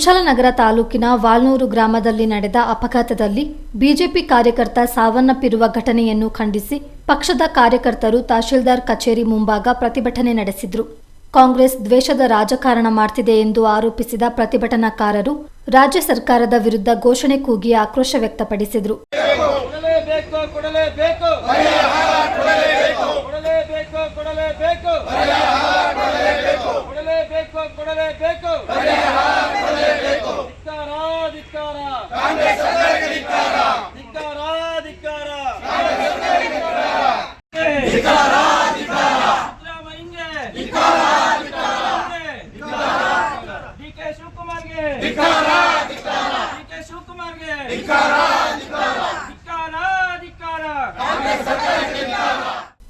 ಕುಶಾಲನಗರ ತಾಲೂಕಿನ ವಾಲ್ನೂರು ಗ್ರಾಮದಲ್ಲಿ ನಡೆದ ಅಪಘಾತದಲ್ಲಿ ಬಿಜೆಪಿ ಕಾರ್ಯಕರ್ತ ಸಾವನ್ನಪ್ಪಿರುವ ಘಟನೆಯನ್ನು ಖಂಡಿಸಿ ಪಕ್ಷದ ಕಾರ್ಯಕರ್ತರು ತಹಶೀಲ್ದಾರ್ ಕಚೇರಿ ಮುಂಭಾಗ ಪ್ರತಿಭಟನೆ ನಡೆಸಿದ್ರು. ಕಾಂಗ್ರೆಸ್ ದ್ವೇಷದ ರಾಜಕಾರಣ ಮಾಡ್ತಿದೆ ಎಂದು ಆರೋಪಿಸಿದ ಪ್ರತಿಭಟನಾಕಾರರು ರಾಜ್ಯ ಸರ್ಕಾರದ ವಿರುದ್ಧ ಘೋಷಣೆ ಕೂಗಿ ಆಕ್ರೋಶ ವ್ಯಕ್ತಪಡಿಸಿದರು.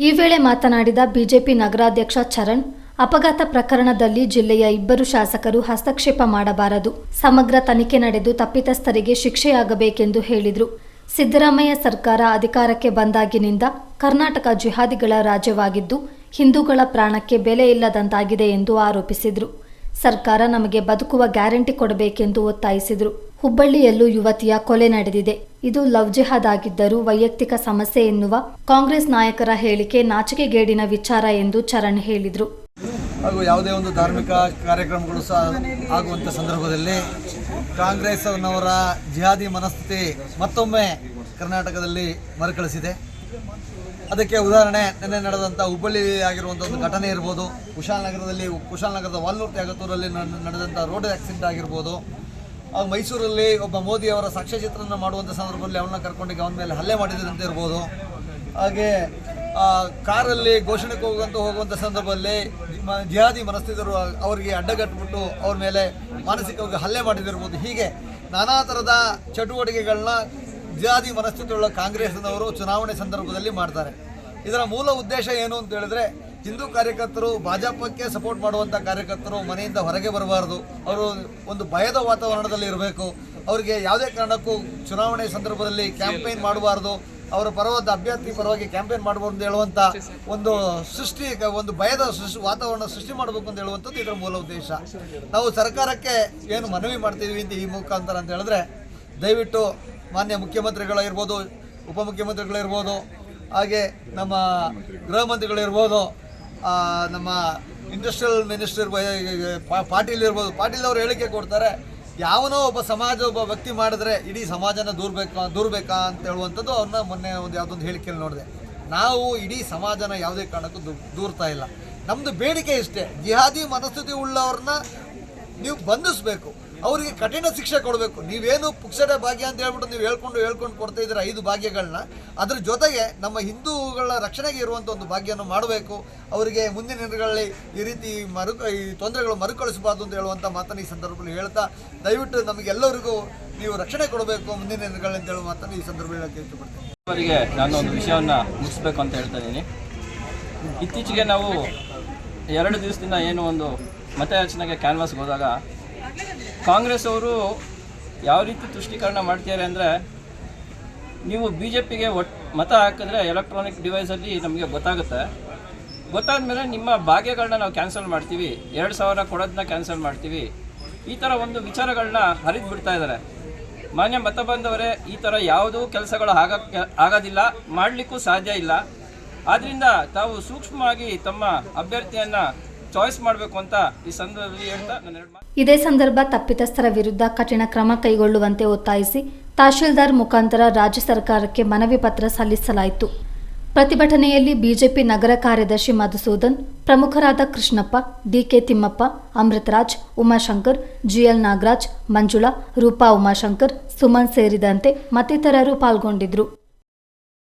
ಈ ವೇಳೆ ಮಾತನಾಡಿದ ಬಿಜೆಪಿ ನಗರಾಧ್ಯಕ್ಷ ಚರಣ್, ಅಪಘಾತ ಪ್ರಕರಣದಲ್ಲಿ ಜಿಲ್ಲೆಯ ಇಬ್ಬರು ಶಾಸಕರು ಹಸ್ತಕ್ಷೇಪ ಮಾಡಬಾರದು. ಸಮಗ್ರ ತನಿಖೆ ನಡೆದು ತಪ್ಪಿತಸ್ಥರಿಗೆ ಶಿಕ್ಷೆಯಾಗಬೇಕೆಂದು ಹೇಳಿದರು. ಸಿದ್ದರಾಮಯ್ಯ ಸರ್ಕಾರ ಅಧಿಕಾರಕ್ಕೆ ಬಂದಾಗಿನಿಂದ ಕರ್ನಾಟಕ ಜಿಹಾದಿಗಳ ರಾಜ್ಯವಾಗಿದ್ದು, ಹಿಂದೂಗಳ ಪ್ರಾಣಕ್ಕೆ ಬೆಲೆ ಇಲ್ಲದಂತಾಗಿದೆ ಎಂದು ಆರೋಪಿಸಿದರು. ಸರ್ಕಾರ ನಮಗೆ ಬದುಕುವ ಗ್ಯಾರಂಟಿ ಕೊಡಬೇಕೆಂದು ಒತ್ತಾಯಿಸಿದರು. ಹುಬ್ಬಳ್ಳಿಯಲ್ಲೂ ಯುವತಿಯ ಕೊಲೆ ನಡೆದಿದೆ. ಇದು ಲವ್ ಜಿಹಾದ್ ಆಗಿದ್ದರೂ ವೈಯಕ್ತಿಕ ಸಮಸ್ಯೆ ಎನ್ನುವ ಕಾಂಗ್ರೆಸ್ ನಾಯಕರ ಹೇಳಿಕೆ ನಾಚಿಕೆಗೇಡಿನ ವಿಚಾರ ಎಂದು ಚರಣ್ ಹೇಳಿದರು. ಹಾಗೂ ಯಾವುದೇ ಒಂದು ಧಾರ್ಮಿಕ ಕಾರ್ಯಕ್ರಮಗಳು ಸಹ ಆಗುವಂಥ ಸಂದರ್ಭದಲ್ಲಿ ಕಾಂಗ್ರೆಸ್ ಅವರ ಜಿಹಾದಿ ಮನಸ್ಥಿತಿ ಮತ್ತೊಮ್ಮೆ ಕರ್ನಾಟಕದಲ್ಲಿ ಮರುಕಳಿಸಿದೆ. ಅದಕ್ಕೆ ಉದಾಹರಣೆ, ನಿನ್ನೆ ನಡೆದಂಥ ಹುಬ್ಬಳ್ಳಿ ಆಗಿರುವಂಥ ಒಂದು ಘಟನೆ ಇರ್ಬೋದು ಕುಶಾಲನಗರದಲ್ಲಿ ಕುಶಾಲನಗರದ ವಾಲ್ನೂರ್ ತ್ಯಾಗತೂರಲ್ಲಿ ನಡ್- ನಡೆದಂಥ ರೋಡ್ ಆಕ್ಸಿಡೆಂಟ್ ಆಗಿರ್ಬೋದು. ಹಾಗೂ ಮೈಸೂರಲ್ಲಿ ಒಬ್ಬ ಮೋದಿ ಅವರ ಸಾಕ್ಷ್ಯಚಿತ್ರನ ಮಾಡುವಂಥ ಸಂದರ್ಭದಲ್ಲಿ ಅವನ್ನ ಕರ್ಕೊಂಡೋಗಿ ಅವನ ಮೇಲೆ ಹಲ್ಲೆ ಮಾಡಿದಂತೆ ಇರ್ಬೋದು. ಹಾಗೆ ಆ, ಕಾರಲ್ಲಿ ಘೋಷಣೆಗೆ ಹೋಗುವಂತ ಹೋಗುವಂಥ ಸಂದರ್ಭದಲ್ಲಿ ಜಿಹಾದಿ ಮನಸ್ಥಿತರು ಅವರಿಗೆ ಅಡ್ಡಗಟ್ಬಿಟ್ಟು ಅವ್ರ ಮೇಲೆ ಮಾನಸಿಕವಾಗಿ ಹಲ್ಲೆ ಮಾಡಿದಿರ್ಬೋದು ಹೀಗೆ ನಾನಾ ಥರದ ಚಟುವಟಿಕೆಗಳನ್ನ ಜಿಹಾದಿ ಮನಸ್ಥಿತಿಯುಳ್ಳ ಕಾಂಗ್ರೆಸ್ನವರು ಚುನಾವಣೆ ಸಂದರ್ಭದಲ್ಲಿ ಮಾಡ್ತಾರೆ. ಇದರ ಮೂಲ ಉದ್ದೇಶ ಏನು ಅಂತ ಹೇಳಿದ್ರೆ ಹಿಂದೂ ಕಾರ್ಯಕರ್ತರು ಭಾಜಪಕ್ಕೆ ಸಪೋರ್ಟ್ ಮಾಡುವಂಥ ಕಾರ್ಯಕರ್ತರು ಮನೆಯಿಂದ ಹೊರಗೆ ಬರಬಾರ್ದು. ಅವರು ಒಂದು ಭಯದ ವಾತಾವರಣದಲ್ಲಿ ಇರಬೇಕು. ಅವರಿಗೆ ಯಾವುದೇ ಕಾರಣಕ್ಕೂ ಚುನಾವಣೆ ಸಂದರ್ಭದಲ್ಲಿ ಕ್ಯಾಂಪೇನ್ ಮಾಡಬಾರ್ದು. ಅವರ ಪರವಾದ ಅಭ್ಯರ್ಥಿ ಪರವಾಗಿ ಕ್ಯಾಂಪೇನ್ ಮಾಡಬಾರ್ದು ಅಂತ ಹೇಳುವಂಥ ಒಂದು ಸೃಷ್ಟಿ, ಒಂದು ಭಯದ ಸೃಷ್ಟಿ, ವಾತಾವರಣ ಸೃಷ್ಟಿ ಮಾಡಬೇಕು ಅಂತ ಹೇಳುವಂಥದ್ದು ಇದರ ಮೂಲ ಉದ್ದೇಶ. ನಾವು ಸರ್ಕಾರಕ್ಕೆ ಏನು ಮನವಿ ಮಾಡ್ತಿದ್ವಿ ಅಂತ ಈ ಮುಖಾಂತರ ಅಂತ ಹೇಳಿದ್ರೆ, ದಯವಿಟ್ಟು ಮಾನ್ಯ ಮುಖ್ಯಮಂತ್ರಿಗಳಿರ್ಬೋದು ಉಪಮುಖ್ಯಮಂತ್ರಿಗಳಿರ್ಬೋದು ಹಾಗೆ ನಮ್ಮ ಗೃಹ ಮಂತ್ರಿಗಳಿರ್ಬೋದು ನಮ್ಮ ಇಂಡಸ್ಟ್ರಿಯಲ್ ಮಿನಿಸ್ಟರ್ ಪಾಟೀಲ್ ಇರ್ಬೋದು. ಪಾಟೀಲ್ ಅವರು ಹೇಳಿಕೆ ಕೊಡ್ತಾರೆ, ಯಾವನೋ ಒಬ್ಬ ಸಮಾಜ, ಒಬ್ಬ ವ್ಯಕ್ತಿ ಮಾಡಿದ್ರೆ ಇಡೀ ಸಮಾಜನ ದೂರ್ಬೇಕಾ ದೂರ್ಬೇಕಾ ಅಂತ ಹೇಳುವಂಥದ್ದು ಅವ್ರನ್ನ ಮೊನ್ನೆ ಒಂದು ಯಾವುದೊಂದು ಹೇಳಿಕೆಯಲ್ಲಿ ನೋಡಿದೆ. ನಾವು ಇಡೀ ಸಮಾಜನ ಯಾವುದೇ ಕಾರಣಕ್ಕೂ ದೂರ್ತಾ ಇಲ್ಲ. ನಮ್ಮದು ಬೇಡಿಕೆ ಇಷ್ಟೇ, ಜಿಹಾದಿ ಮನಸ್ಥಿತಿ ಉಳ್ಳವ್ರನ್ನ ನೀವು ಬಂಧಿಸಬೇಕು. ಅವರಿಗೆ ಕಠಿಣ ಶಿಕ್ಷೆ ಕೊಡಬೇಕು. ನೀವೇನು ಪುಕ್ಷಡ ಭಾಗ್ಯ ಅಂತ ಹೇಳ್ಬಿಟ್ಟು ನೀವು ಹೇಳ್ಕೊಂಡು ಹೇಳ್ಕೊಂಡು ಕೊಡ್ತಾ ಇದ್ದೀರ ಐದು ಭಾಗ್ಯಗಳನ್ನ ಅದ್ರ ಜೊತೆಗೆ ನಮ್ಮ ಹಿಂದೂಗಳ ರಕ್ಷಣೆಗೆ ಇರುವಂಥ ಒಂದು ಭಾಗ್ಯವನ್ನು ಮಾಡಬೇಕು. ಅವರಿಗೆ ಮುಂದಿನ ದಿನಗಳಲ್ಲಿ ಈ ರೀತಿ ಮರು ಈ ತೊಂದರೆಗಳು ಮರುಕಳಿಸಬಾರ್ದು ಅಂತ ಹೇಳುವಂಥ ಮಾತನ್ನು ಈ ಸಂದರ್ಭದಲ್ಲಿ ಹೇಳ್ತಾ ದಯವಿಟ್ಟು ನಮಗೆಲ್ಲರಿಗೂ ನೀವು ರಕ್ಷಣೆ ಕೊಡಬೇಕು ಮುಂದಿನ ದಿನಗಳಲ್ಲಿ ಅಂತ ಹೇಳುವ ಮಾತನ್ನು ಈ ಸಂದರ್ಭದಲ್ಲಿ ಹೇಳಕ್ಕೆ ಇಷ್ಟಪಡ್ತೀನಿ. ಅವರಿಗೆ ನಾನು ಒಂದು ವಿಷಯವನ್ನು ಮುಗಿಸ್ಬೇಕು ಅಂತ ಹೇಳ್ತಾ ಇದ್ದೀನಿ. ಇತ್ತೀಚೆಗೆ ನಾವು ಎರಡು ದಿವಸದಿಂದ ಏನು ಒಂದು ಮತಯಾಚನೆಗೆ ಕ್ಯಾನ್ವಾಸ್ಗೆ ಹೋದಾಗ ಕಾಂಗ್ರೆಸ್ ಅವರು ಯಾವ ರೀತಿ ತುಷ್ಟೀಕರಣ ಮಾಡ್ತಿದ್ದಾರೆ ಅಂದರೆ ನೀವು ಬಿ ಜೆ ಪಿಗೆ ಒಟ್ ಮತ ಹಾಕಿದ್ರೆ ಎಲೆಕ್ಟ್ರಾನಿಕ್ ಡಿವೈಸಲ್ಲಿ ನಮಗೆ ಗೊತ್ತಾಗುತ್ತೆ. ಗೊತ್ತಾದ ಮೇಲೆ ನಿಮ್ಮ ಭಾಗ್ಯಗಳನ್ನ ನಾವು ಕ್ಯಾನ್ಸಲ್ ಮಾಡ್ತೀವಿ. ಎರಡು ಸಾವಿರ ಕೊಡೋದನ್ನ ಕ್ಯಾನ್ಸಲ್ ಮಾಡ್ತೀವಿ. ಈ ಥರ ಒಂದು ವಿಚಾರಗಳನ್ನ ಹರಿದು ಬಿಡ್ತಾ ಇದ್ದಾರೆ. ಮಾನ್ಯ ಮತ ಬಂದವರೇ, ಈ ಥರ ಯಾವುದೂ ಕೆಲಸಗಳು ಆಗಕ್ಕೆ ಆಗೋದಿಲ್ಲ, ಮಾಡಲಿಕ್ಕೂ ಸಾಧ್ಯ ಇಲ್ಲ. ಆದ್ದರಿಂದ ತಾವು ಸೂಕ್ಷ್ಮವಾಗಿ ತಮ್ಮ ಅಭ್ಯರ್ಥಿಯನ್ನು ಚಾಯ್ಸ್ ಮಾಡಬೇಕು ಅಂತ ಈ ಸಂದರ್ಭದಲ್ಲಿ ಹೇಳ್ತಾ ನಾನು ಇದೇ ಸಂದರ್ಭ ತಪ್ಪಿತಸ್ಥರ ವಿರುದ್ಧ ಕಠಿಣ ಕ್ರಮ ಕೈಗೊಳ್ಳುವಂತೆ ಒತ್ತಾಯಿಸಿ ತಹಶೀಲ್ದಾರ್ ಮುಖಾಂತರ ರಾಜ್ಯ ಸರ್ಕಾರಕ್ಕೆ ಮನವಿ ಪತ್ರ ಸಲ್ಲಿಸಲಾಯಿತು. ಪ್ರತಿಭಟನೆಯಲ್ಲಿ ಬಿಜೆಪಿ ನಗರ ಕಾರ್ಯದರ್ಶಿ ಮಧುಸೂದನ್, ಪ್ರಮುಖರಾದ ಕೃಷ್ಣಪ್ಪ, ಡಿಕೆ ತಿಮ್ಮಪ್ಪ, ಅಮೃತರಾಜ್, ಉಮಾಶಂಕರ್, ಜಿಎಲ್ ನಾಗರಾಜ್, ಮಂಜುಳಾ, ರೂಪಾ ಉಮಾಶಂಕರ್, ಸುಮನ್ ಸೇರಿದಂತೆ ಮತ್ತಿತರರು ಪಾಲ್ಗೊಂಡಿದ್ರು.